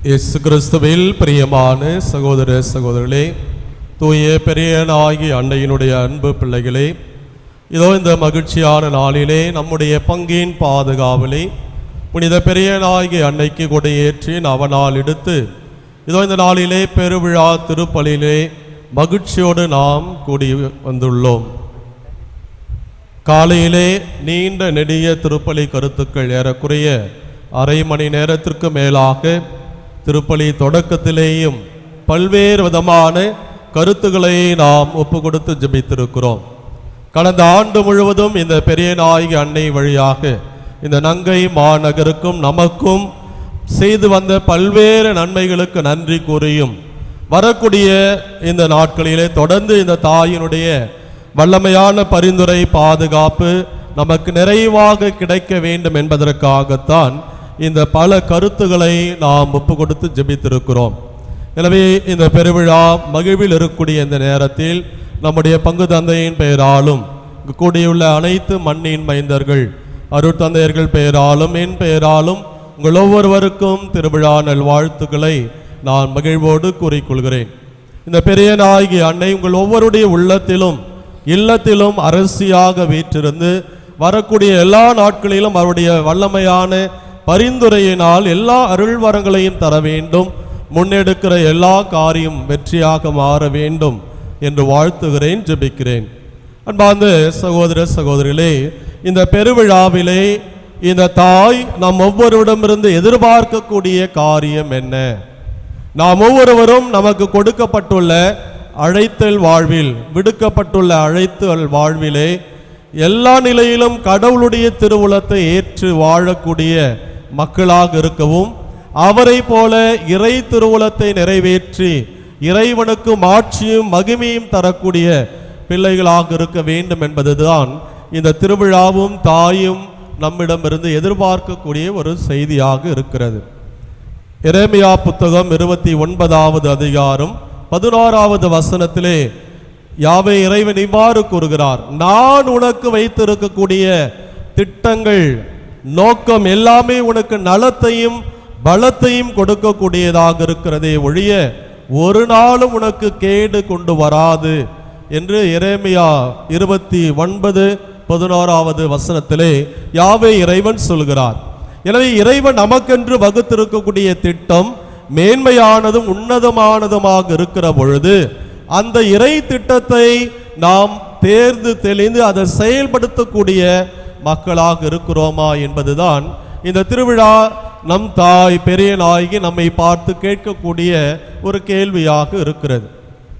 இயேசு கிறிஸ்துவில் பிரியமான சகோதர சகோதரர்களே தூய பெரியனாகி அன்னையினுடைய அன்பு பிள்ளைகளே இதோ இந்த மகிழ்ச்சியான நாளிலே நம்முடைய பங்கின் பாதுகாவலை புனித பெரியனாகி அன்னைக்கு கொடியேற்றி அவனால் எடுத்து இதோ இந்த நாளிலே பெருவிழா திருப்பலிலே மகிழ்ச்சியோடு நாம் கூடி வந்துள்ளோம். காலையிலே நீண்ட நெடிய திருப்பலி கருத்துக்கள் ஏறக்குறைய அரை மணி நேரத்திற்கு மேலாக திருப்பலி தொடக்கத்திலேயும் பல்வேறு விதமான கருத்துக்களை நாம் ஒப்பு கொடுத்து ஜபித்திருக்கிறோம். கடந்த ஆண்டு முழுவதும் இந்த பெரிய நாயகி அன்னை வழியாக இந்த நங்கை மாநகருக்கும் நமக்கும் செய்து வந்த பல்வேறு நன்மைகளுக்கு நன்றி கூறியும் வரக்கூடிய இந்த நாட்களிலே தொடர்ந்து இந்த தாயினுடைய வல்லமையான பரிந்துரை பாதுகாப்பு நமக்கு நிறைவாக கிடைக்க வேண்டும் என்பதற்காகத்தான் இந்த பல கருத்துக்களை நாம் ஒப்பு கொடுத்து ஜெபித்திருக்கிறோம். எனவே இந்த பெருவிழா மகிழ்வில் இருக்கக்கூடிய இந்த நேரத்தில் நம்முடைய பங்கு தந்தையின் பெயராலும் கூடியுள்ள அனைத்து மண்ணின் மைந்தர்கள் அருட்தந்தையர்கள் பெயராலும் என் பெயராலும் உங்கள் ஒவ்வொருவருக்கும் திருவிழா நல்வாழ்த்துக்களை நான் மகிழ்வோடு கூறிக்கொள்கிறேன். இந்த பெரிய நாயகி அன்னை உங்கள் ஒவ்வொருடைய உள்ளத்திலும் இல்லத்திலும் அரசியாக வீற்றிருந்து வரக்கூடிய எல்லா நாட்களிலும் அவருடைய வல்லமையான பரிந்துரையினால் எல்லா அருள் வரங்களையும் தர வேண்டும். முன்னெடுக்கிற எல்லா காரியம் வெற்றியாக மாற வேண்டும் என்று வாழ்த்துகிறேன் ஜெபிக்கிறேன். அன்பார்ந்த சகோதர சகோதரிகளே இந்த பெருவிழாவிலே இந்த தாய் நாம் ஒவ்வொருவிடமிருந்து எதிர்பார்க்கக்கூடிய காரியம் என்ன? நாம் ஒவ்வொருவரும் நமக்கு கொடுக்கப்பட்டுள்ள அழைத்தல் வாழ்வில் விடுக்கப்பட்டுள்ள அழைத்தல் வாழ்விலே எல்லா நிலையிலும் கடவுளுடைய திருவுளத்தை ஏற்று வாழக்கூடிய மக்களாக இருக்கவும் அவரை போல இறை திருவுளத்தை நிறைவேற்றி இறைவனுக்கு மாட்சியும் மகிமையும் தரக்கூடிய பிள்ளைகளாக இருக்க வேண்டும் என்பதுதான் இந்த திருவிழாவும் தாயும் நம்மிடமிருந்து எதிர்பார்க்கக்கூடிய ஒரு செய்தியாக இருக்கிறது. இறைமையா புத்தகம் இருபத்தி ஒன்பதாவது அதிகாரம் பதினோராவது வசனத்திலே யாவை இறைவன் இவ்வாறு கூறுகிறார் நான் உனக்கு வைத்திருக்கக்கூடிய திட்டங்கள் நோக்கம் எல்லாமே உனக்கு நலத்தையும் பலத்தையும் கொடுக்கக்கூடியதாக இருக்கிறதே ஒழிய ஒரு நாளும் உனக்கு கேடு கொண்டு வராது என்று இறைமையா இருபத்தி ஒன்பது பதினோராவது வசனத்திலே யாவே இறைவன் சொல்கிறார். எனவே இறைவன் நமக்கென்று வகுத்திருக்கக்கூடிய திட்டம் மேன்மையானதும் உன்னதமானதுமாக இருக்கிற பொழுது அந்த இறை திட்டத்தை நாம் தேர்ந்து தெளிந்து அதை செயல்படுத்தக்கூடிய மக்களாக இருக்கிறோமா என்பதுதான் இந்த திருவிழா நம் தாய் பெரிய நாயகி நம்மை பார்த்து கேட்கக்கூடிய ஒரு கேள்வியாக இருக்கிறது.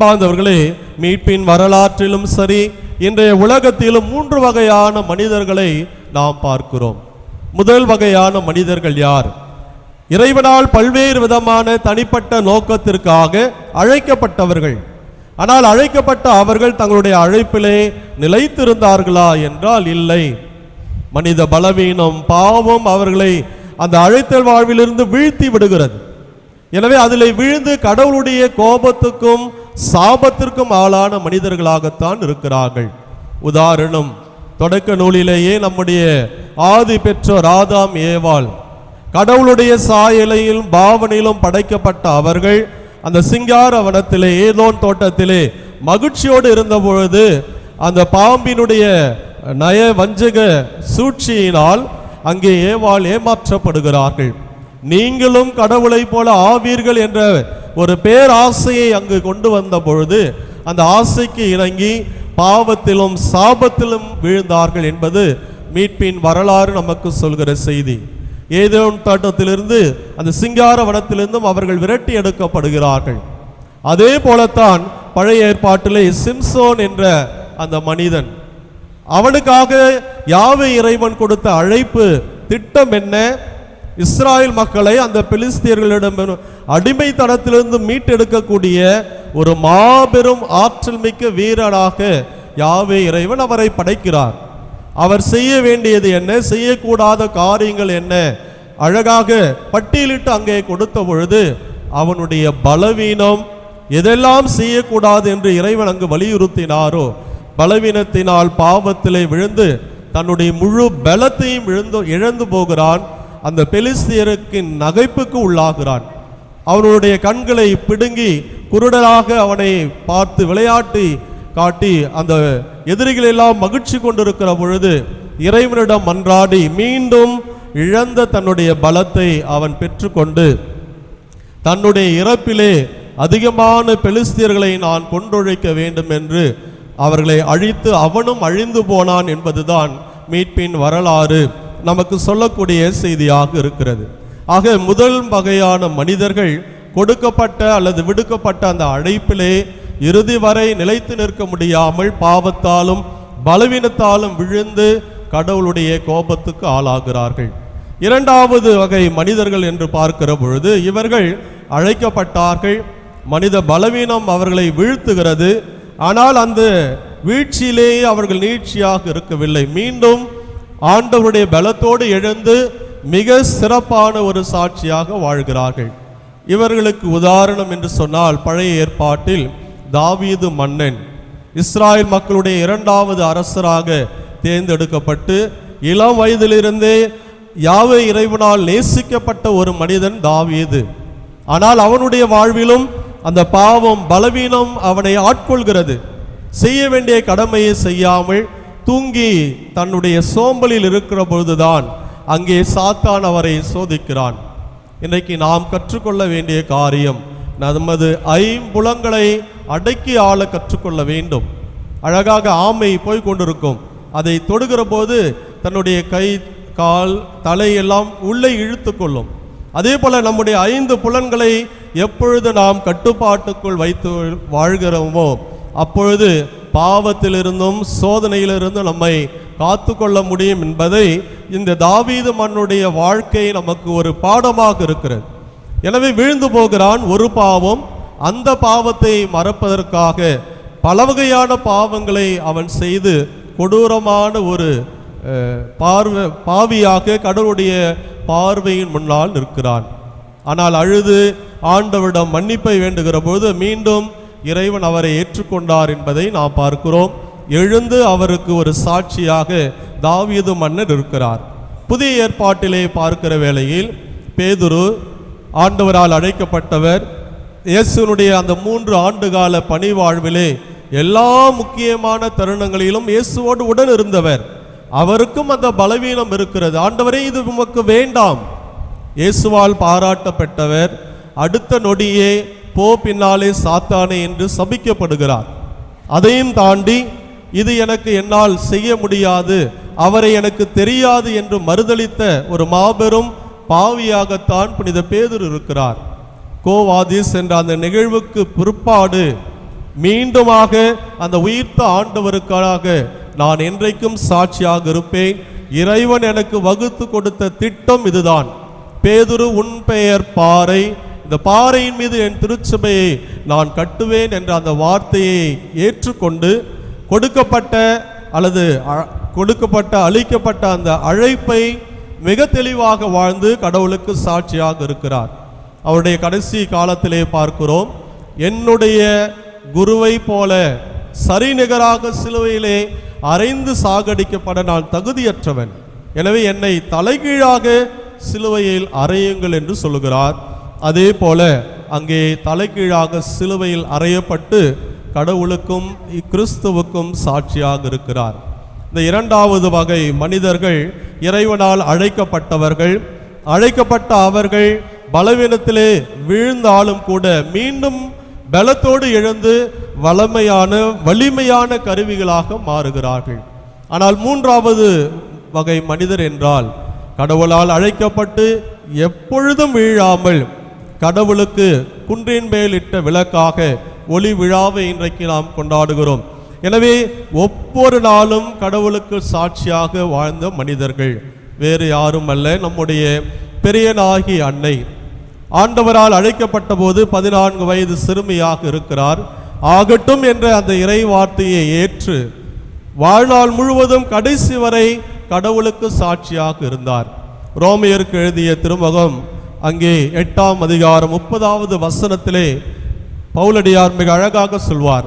பாந்தவர்களே மீட்பின் வரலாற்றிலும் சரி இன்றைய உலகத்திலும் மூன்று வகையான மனிதர்களை நாம் பார்க்கிறோம். முதல் வகையான மனிதர்கள் யார்? இறைவனால் பல்வேறு விதமான தனிப்பட்ட நோக்கத்திற்காக அழைக்கப்பட்டவர்கள். ஆனால் அழைக்கப்பட்ட அவர்கள் தங்களுடைய அழைப்பிலே நிலைத்திருந்தார்களா என்றால் இல்லை. மனித பலவீனம் பாவம் அவர்களை அந்த அழைத்தல் வாழ்விலிருந்து வீழ்த்தி விடுகிறது. எனவே அதில் விழுந்து கடவுளுடைய கோபத்துக்கும் சாபத்திற்கும் ஆளான மனிதர்களாகத்தான் இருக்கிறார்கள். உதாரணம் தொடக்க நூலிலேயே நம்முடைய ஆதி பெற்றோர் ஆதாம் ஏவாள். கடவுளுடைய சாயலையிலும் பாவனையிலும் படைக்கப்பட்ட அவர்கள் அந்த சிங்கார வனத்திலே ஏதோன் தோட்டத்திலே மகிழ்ச்சியோடு இருந்த பொழுது அந்த பாம்பினுடைய நய வஞ்சக சூழ்ச்சியினால் அங்கே ஏவாள் ஏமாற்றப்படுகிறார்கள். நீங்களும் கடவுளைப் போல ஆவீர்கள் என்ற ஒரு பேராசையை அங்கு கொண்டு வந்த பொழுது அந்த ஆசைக்கு இறங்கி பாவத்திலும் சாபத்திலும் விழுந்தார்கள் என்பது மீட்பின் வரலாறு நமக்கு சொல்கிற செய்தி. ஏதோன் தோட்டத்திலிருந்து அந்த சிங்கார வனத்திலிருந்தும் அவர்கள் விரட்டி எடுக்கப்படுகிறார்கள். அதே போலத்தான் பழைய ஏற்பாட்டிலே சிம்சோன் என்ற அந்த மனிதன் அவனுக்காக யாவை இறைவன் கொடுத்த அழைப்பு திட்டம் என்ன? இஸ்ராயல் மக்களை அந்த பெலிஸ்தியர்களிடம் அடிமைத்தனத்திலிருந்து மீட்டெடுக்கக்கூடிய ஒரு மாபெரும் ஆற்றல் மிக்க வீரனாக யாவே இறைவன் அவரை படைக்கிறார். அவர் செய்ய வேண்டியது என்ன? செய்யக்கூடாத காரியங்கள் என்ன? அழகாக பட்டியலிட்டு அங்கே கொடுத்த பொழுது அவனுடைய பலவீனம் எதெல்லாம் செய்யக்கூடாது என்று இறைவன் அங்கு வலியுறுத்தினாரோ பலவீனத்தினால் பாவத்திலே விழுந்து தன்னுடைய முழு பலத்தையும் இழந்து இழந்து போகிறான். அந்த பெலிஸ்தியருக்கு நகைப்புக்கு உள்ளாகிறான். அவனுடைய கண்களை பிடுங்கி குருடராக அவனை பார்த்து விளையாட்டி காட்டி அந்த எதிரிகள் எல்லாம் மகிழ்ச்சி கொண்டிருக்கிற பொழுது இறைவனிடம் மன்றாடி மீண்டும் இழந்த தன்னுடைய பலத்தை அவன் பெற்றுக்கொண்டு தன்னுடைய இறப்பிலே அதிகமான பெலிஸ்தியர்களை நான் கொண்டொழிக்க வேண்டும் என்று அவர்களை அழித்து அவனும் அழிந்து போனான் என்பதுதான் மீட்பின் வரலாறு. நமக்கு சொல்லக்கூடிய செய்தியாக இருக்கிறது. ஆக முதல் வகையான மனிதர்கள் கொடுக்கப்பட்ட அல்லது விடுக்கப்பட்ட அந்த அழைப்பிலே இறுதி வரை நிலைத்து நிற்க முடியாமல் பாவத்தாலும் பலவீனத்தாலும் விழுந்து கடவுளுடைய கோபத்துக்கு ஆளாகிறார்கள். இரண்டாவது வகை மனிதர்கள் என்று பார்க்கிற பொழுது இவர்கள் அழைக்கப்பட்டார்கள். மனித பலவீனம் அவர்களை வீழ்த்துகிறது. ஆனால் அந்த வீழ்ச்சியிலேயே அவர்கள் நீட்சியாக இருக்கவில்லை. மீண்டும் ஆண்டவருடைய பலத்தோடு எழுந்து மிக சிறப்பான ஒரு சாட்சியாக வாழ்கிறார்கள். இவர்களுக்கு உதாரணம் என்று சொன்னால் பழைய ஏற்பாட்டில் தாவீது மன்னன் இஸ்ராயல் மக்களுடைய இரண்டாவது அரசராக தேர்ந்தெடுக்கப்பட்டு இளம் வயதிலிருந்தே யாவை இறைவனால் நேசிக்கப்பட்ட ஒரு மனிதன் தாவீது. ஆனால் அவனுடைய வாழ்விலும் அந்த பாவம் பலவீனம் அவனை ஆட்கொள்கிறது. செய்ய வேண்டிய கடமையை செய்யாமல் தூங்கி தன்னுடைய சோம்பலில் இருக்கிற பொழுதுதான் அங்கே சாத்தான் அவரை சோதிக்கிறான். இன்றைக்கு நாம் கற்றுக்கொள்ள வேண்டிய காரியம் நமது ஐம்புலங்களை அடக்கி ஆள கற்றுக்கொள்ள வேண்டும். அழகாக ஆமை போய் கொண்டிருக்கும். அதை தொடுகிற போது தன்னுடைய கை கால் தலையெல்லாம் உள்ளே இழுத்து கொள்ளும். அதே போல நம்முடைய ஐந்து புலன்களை எப்பொழுது நாம் கட்டுப்பாட்டுக்குள் வைத்து வாழ்கிறோமோ அப்பொழுது பாவத்திலிருந்தும் சோதனையிலிருந்தும் நம்மை காத்து கொள்ள முடியும் என்பதை இந்த தாவீது மன்னுடைய வாழ்க்கை நமக்கு ஒரு பாடமாக இருக்கிறது. எனவே வீழ்ந்து போகிறான் ஒரு பாவம் அந்த பாவத்தை மறப்பதற்காக பல வகையான பாவங்களை அவன் செய்து கொடூரமான ஒரு பார்வை பாவியாக கடவுளுடைய பார்வையின் முன்னால் நிற்கிறான். ஆனால் அழுது ஆண்டவரிடம் மன்னிப்பை வேண்டுகிற போது மீண்டும் இறைவன் அவரை ஏற்றுக்கொண்டார் என்பதை நாம் பார்க்கிறோம். எழுந்து அவருக்கு ஒரு சாட்சியாக தாவியது மன்னர் இருக்கிறார். புதிய ஏற்பாட்டிலே பார்க்கிற வேளையில் பேதுரு ஆண்டவரால் அழைக்கப்பட்டவர் இயேசுனுடைய அந்த மூன்று ஆண்டுகால பணி வாழ்விலே எல்லா முக்கியமான தருணங்களிலும் இயேசுவோடு உடன் இருந்தவர் அவருக்கும் அந்த பலவீனம் இருக்கிறது. ஆண்டவரே இது உமக்கு வேண்டாம். இயேசுவால் பாராட்டப்பட்டவர் அடுத்த நொடியே போ பின்னாலே சாத்தானே என்று சபிக்கப்படுகிறார். அதையும் தாண்டி இது எனக்கு என்னால் செய்ய முடியாது அவரை எனக்கு தெரியாது என்று மறுதளித்த ஒரு மாபெரும் பாவியாகத்தான் புனித பேதர் இருக்கிறார். கோவாதிஸ் என்ற அந்த நிகழ்வுக்கு பிற்பாடு மீண்டுமாக அந்த உயிர்த்த ஆண்டவருக்காக நான் என்றைக்கும் சாட்சியாக இருப்பேன். இறைவன் எனக்கு வகுத்து கொடுத்த திட்டம் இதுதான். பேதுரு உன் பெயர் பாறை. இந்த பாறையின் மீது என் திருச்சபையை நான் கட்டுவேன் என்ற அந்த வார்த்தையை ஏற்றுக்கொண்டு கொடுக்கப்பட்ட அல்லது அ- கொடுக்கப்பட்ட அளிக்கப்பட்ட அந்த அழைப்பை மிக தெளிவாக வாழ்ந்து கடவுளுக்கு சாட்சியாக இருக்கிறார். அவருடைய கடைசி காலத்திலே பார்க்கிறோம். என்னுடைய குருவை போல சரிநிகராக சிலுவையிலே அரைந்து சாகடிக்கப்பட நான் தகுதியற்றவன். எனவே என்னை தலைகீழாக சிலுவையில் அறையுங்கள் என்று சொல்லுகிறார். அதே போல அங்கே தலைகீழாக சிலுவையில் அறையப்பட்டு கடவுளுக்கும் கிறிஸ்துவுக்கும் சாட்சியாக இருக்கிறார். இந்த இரண்டாவது வகை மனிதர்கள் இறைவனால் அழைக்கப்பட்டவர்கள். அழைக்கப்பட்ட அவர்கள் பலவீனத்திலே வீழ்ந்தாலும் கூட மீண்டும் பலத்தோடு எழுந்து வளமையான வலிமையான கருவிகளாக மாறுகிறார்கள். ஆனால் மூன்றாவது வகை மனிதர் என்றால் கடவுளால் அழைக்கப்பட்டு எப்பொழுதும் வீழாமல் கடவுளுக்கு குன்றின் மேல் இட்ட விளக்காக ஒளி விழாவை இன்றைக்கு நாம் கொண்டாடுகிறோம். எனவே ஒவ்வொரு நாளும் கடவுளுக்கு சாட்சியாக வாழ்ந்த மனிதர்கள் வேறு யாரும் அல்ல. நம்முடைய பெரியனாகி அன்னை ஆண்டவரால் அழைக்கப்பட்ட போது பதினான்கு வயது சிறுமியாக இருக்கிறார். ஆகட்டும் என்ற அந்த இறை வார்த்தையை ஏற்று வாழ்நாள் முழுவதும் கடைசி வரை கடவுளுக்கு சாட்சியாக இருந்தார். ரோமியருக்கு எழுதிய திருமுகம் அங்கே எட்டாம் அதிகாரம் முப்பதாவது வசனத்திலே பவுலடியார் மிக அழகாக சொல்வார்.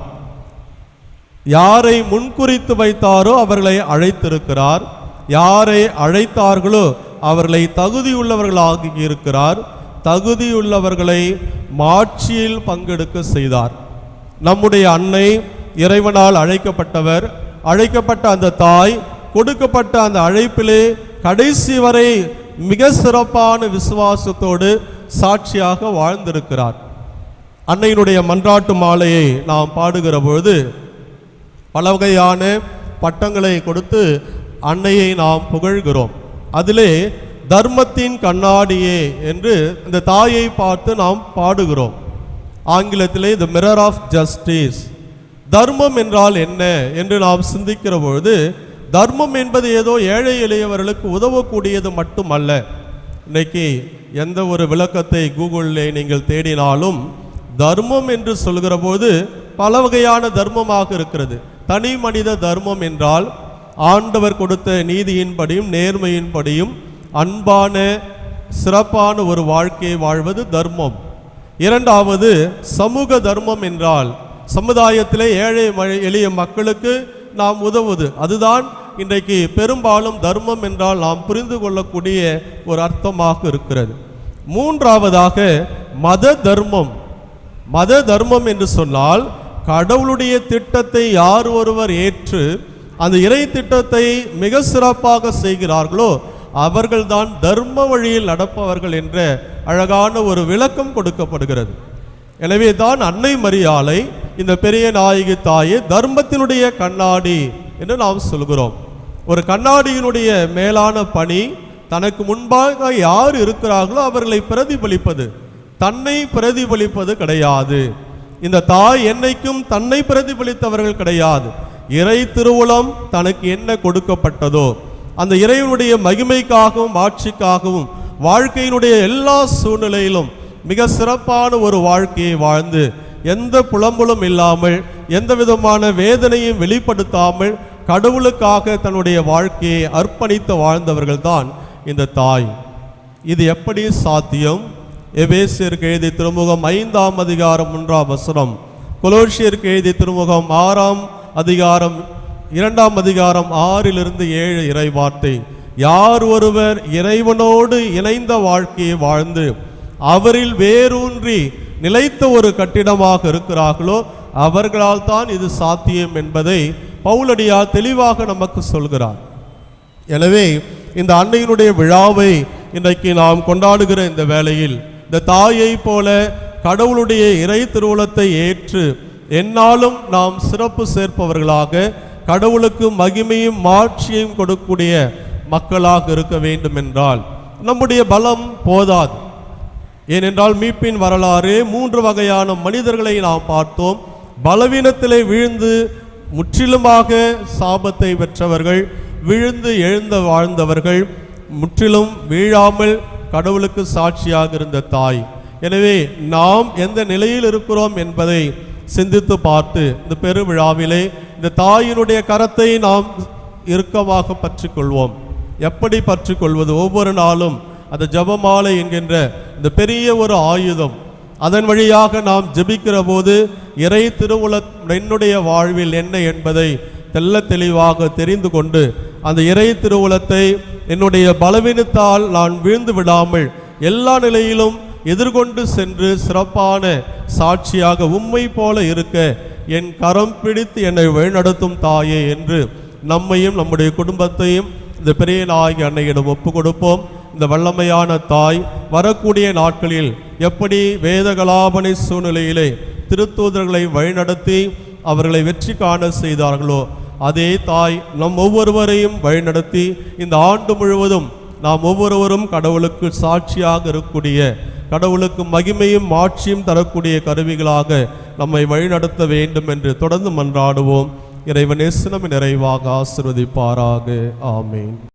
யாரை முன்குறித்து வைத்தாரோ அவர்களை அழைத்திருக்கிறார். யாரை அழைத்தார்களோ அவர்களை தகுதியுள்ளவர்களாகி இருக்கிறார். தகுதியுள்ளவர்களை மாட்சியில் பங்கெடுக்க செய்தார். நம்முடைய அன்னை இறைவனால் அழைக்கப்பட்டவர். அழைக்கப்பட்ட அந்த தாய் கொடுக்கப்பட்ட அந்த அழைப்பிலே கடைசி வரை மிக சிறப்பான விசுவாசத்தோடு சாட்சியாக வாழ்ந்திருக்கிறார். அன்னையினுடைய மன்றாட்டு மாலையை நாம் பாடுகிற பொழுது பல வகையான பட்டங்களை கொடுத்து அன்னையை நாம் புகழ்கிறோம். அதிலே தர்மத்தின் கண்ணாடியே என்று இந்த தாயை பார்த்து நாம் பாடுகிறோம். ஆங்கிலத்திலே த மிரர் ஆஃப் ஜஸ்டிஸ் தர்மம் என்றால் என்ன என்று நாம் சிந்திக்கிற பொழுது தர்மம் என்பது ஏதோ ஏழை எளியவர்களுக்கு உதவக்கூடியது மட்டுமல்ல. இன்னைக்கு எந்த ஒரு விளக்கத்தை கூகுளில் நீங்கள் தேடினாலும் தர்மம் என்று சொல்கிற போது பல வகையான தர்மமாக இருக்கிறது. தனி மனித தர்மம் என்றால் ஆண்டவர் கொடுத்த நீதியின்படியும் நேர்மையின்படியும் அன்பான சிறப்பான ஒரு வாழ்க்கையை வாழ்வது தர்மம். இரண்டாவது சமூக தர்மம் என்றால் சமுதாயத்திலே ஏழை எளிய மக்களுக்கு நாம் உதவுது. அதுதான் இன்றைக்கு பெரும்பாலும் தர்மம் என்றால் நாம் புரிந்து கொள்ளக்கூடிய ஒரு அர்த்தமாக இருக்கிறது. மூன்றாவதாக மத தர்மம். மத தர்மம் என்று சொன்னால் கடவுளுடைய திட்டத்தை யார் ஒருவர் ஏற்று அந்த இறை திட்டத்தை மிக சிறப்பாக செய்கிறார்களோ அவர்கள்தான் தர்ம வழியில் நடப்பவர்கள் என்ற அழகான ஒரு விளக்கம் கொடுக்கப்படுகிறது. எனவே தான் அன்னை மரியாளை இந்த பெரிய நாயகி தாயே தர்மத்தினுடைய கண்ணாடி என்று நாம் சொல்கிறோம். ஒரு கண்ணாடியினுடைய மேலான பணி தனக்கு முன்பாக யார் இருக்கிறார்களோ அவர்களை பிரதிபலிப்பது. தன்னை பிரதிபலிப்பது கிடையாது. இந்த தாய் என்னைக்கும் தன்னை பிரதிபலித்தவர்கள் கிடையாது. இறை திருவுளம் தனக்கு என்ன கொடுக்கப்பட்டதோ அந்த இறைவனுடைய மகிமைக்காகவும் ஆட்சிக்காகவும் வாழ்க்கையினுடைய எல்லா சூழ்நிலையிலும் மிக சிறப்பான ஒரு வாழ்க்கையை வாழ்ந்து எந்த புலம்பலும் இல்லாமல் எந்த விதமான வேதனையும் வெளிப்படுத்தாமல் கடவுளுக்காக தன்னுடைய வாழ்க்கையை அர்ப்பணித்து வாழ்ந்தவர்கள்தான் இந்த தாய். இது எப்படி சாத்தியம்? எபேசியருக்கு எழுதிய திருமுகம் ஐந்தாம் அதிகாரம் மூன்றாம் வசனம். கொலோசியருக்கு எழுதிய திருமுகம் ஆறாம் அதிகாரம் இரண்டாம் அதிகாரம் ஆறிலிருந்து ஏழு இறைவார்த்தை. யார் ஒருவர் இறைவனோடு இணைந்த வாழ்க்கையை வாழ்ந்து அவரில் வேரூன்றி நிலைத்த ஒரு கட்டிடமாக இருக்கிறார்களோ அவர்களால் தான் இது சாத்தியம் என்பதை பவுலடியா தெளிவாக நமக்கு சொல்கிறார். எனவே இந்த அன்னையினுடைய விழாவை இன்றைக்கு நாம் கொண்டாடுகிற இந்த வேளையில் இந்த தாயை போல கடவுளுடைய இறை திருவுளத்தை ஏற்று என்னாலும் நாம் சிறப்பு சேர்ப்பவர்களாக கடவுளுக்கு மகிமையும் மாட்சியையும் கொடுக்கக்கூடிய மக்களாக இருக்க வேண்டும் என்றால் நம்முடைய பலம் போதாது. ஏனென்றால் மீட்பின் வரலாறு மூன்று வகையான மனிதர்களை நாம் பார்த்தோம். பலவீனத்திலே விழுந்து முற்றிலுமாக சாபத்தை பெற்றவர்கள் விழுந்து எழுந்த வாழ்ந்தவர்கள் முற்றிலும் வீழாமல் கடவுளுக்கு சாட்சியாக இருந்த தாய். எனவே நாம் எந்த நிலையில் இருக்கிறோம் என்பதை சிந்தித்து பார்த்து இந்த பெருவிழாவிலே இந்த தாயினுடைய கரத்தை நாம் இறுக்கமாக பற்றிக்கொள்வோம். எப்படி பற்றிக்கொள்வது? ஒவ்வொரு நாளும் அந்த ஜெபமாலை என்கின்ற இந்த பெரிய ஒரு ஆயுதம். அதன் வழியாக நாம் ஜபிக்கிற போது இறை திருவுல என்னுடைய வாழ்வில் என்ன என்பதை தெல்ல தெளிவாக தெரிந்து கொண்டு அந்த இறை திருவுலத்தை என்னுடைய பலவீனத்தால் நான் வீழ்ந்து விடாமல் எல்லா நிலையிலும் எதிர்கொண்டு சென்று சிறப்பான சாட்சியாக உண்மை போல இருக்க என் கரம் பிடித்து என்னை வழிநடத்தும் தாயே என்று நம்மையும் நம்முடைய குடும்பத்தையும் இந்த பெரிய நாயகி அன்னையிடம் ஒப்பு கொடுப்போம் இந்த வல்லமையான தாய் வரக்கூடிய நாட்களில் எப்படி வேதகலாபனை சூழ்நிலையிலே திருத்தூதர்களை வழிநடத்தி அவர்களை வெற்றி காண செய்தார்களோ அதே தாய் நம் ஒவ்வொருவரையும் வழிநடத்தி இந்த ஆண்டு முழுவதும் நாம் ஒவ்வொருவரும் கடவுளுக்கு சாட்சியாக இருக்கக்கூடிய கடவுளுக்கு மகிமையும் மாட்சியும் தரக்கூடிய கருவிகளாக நம்மை வழிநடத்த வேண்டும் என்று தொடர்ந்து மன்றாடுவோம். இறைவன் எஸ்னம் நிறைவாக ஆசிர்வதிப்பாராக. ஆமேன்.